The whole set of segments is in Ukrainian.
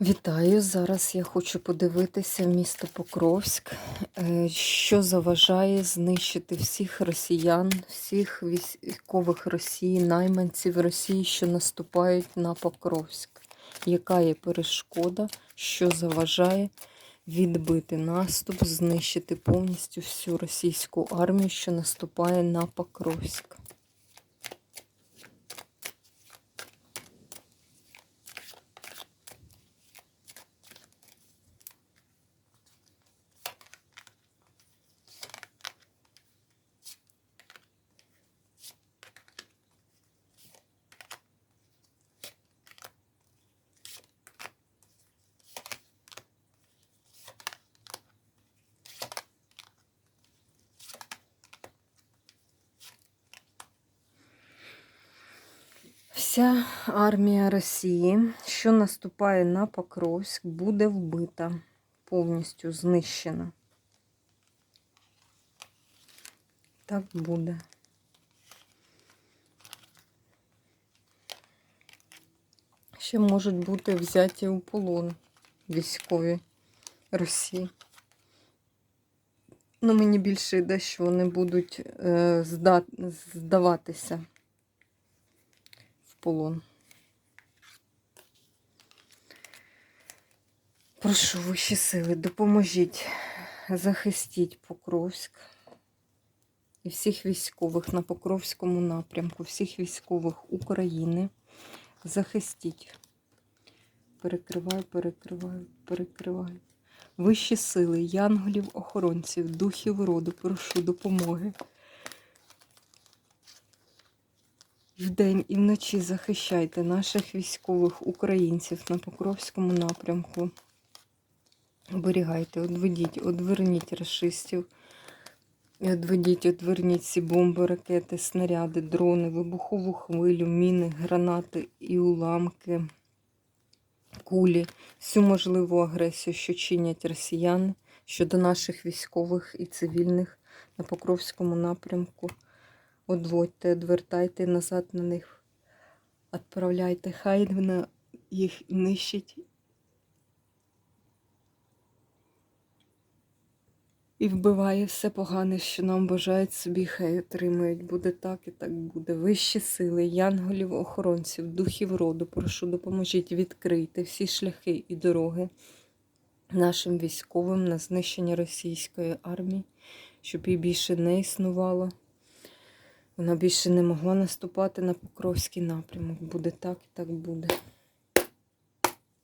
Вітаю! Зараз я хочу подивитися місто Покровськ, е, що заважає знищити всіх росіян, всіх військових Росії, найманців Росії, що наступають на Покровськ. Яка є перешкода, що заважає відбити наступ, знищити повністю всю російську армію, що наступає на Покровськ? Вся армія Росії, що наступає на Покровськ, буде вбита, повністю знищена. Так буде. Ще можуть бути взяті у полон військові Росії. Ну, мені більше йде, що вони будуть е, здаватися полон. Прошу вищі сили, допоможіть, захистіть Покровськ і всіх військових на Покровському напрямку, всіх військових України. Захистіть. Перекриваю, перекриваю, перекриваю. Вищі сили, янголів, охоронців, духів роду, прошу допомоги. Вдень і вночі захищайте наших військових українців на Покровському напрямку. Оберігайте, одведіть, одверніть расистів. Одведіть, одверніть ці бомби, ракети, снаряди, дрони, вибухову хвилю, міни, гранати і уламки, кулі, всю можливу агресію, що чинять росіяни щодо наших військових і цивільних на Покровському напрямку. Одводьте, одвертайте назад на них, відправляйте, хай вона їх нищить і вбиває все погане, що нам бажають собі, хай отримають. Буде так і так буде. Вищі сили, янголів, охоронців, духів роду, прошу, допоможіть відкрити всі шляхи і дороги нашим військовим на знищення російської армії, щоб її більше не існувало. Вона більше не могла наступати на Покровський напрямок. Буде так і так буде.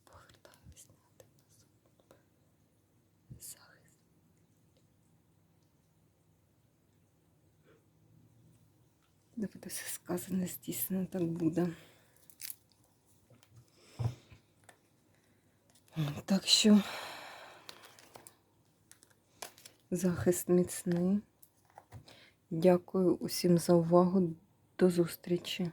Повертаюсь на захист. Де буде все сказане, здійснено, так буде. Так що захист міцний. Дякую усім за увагу. До зустрічі!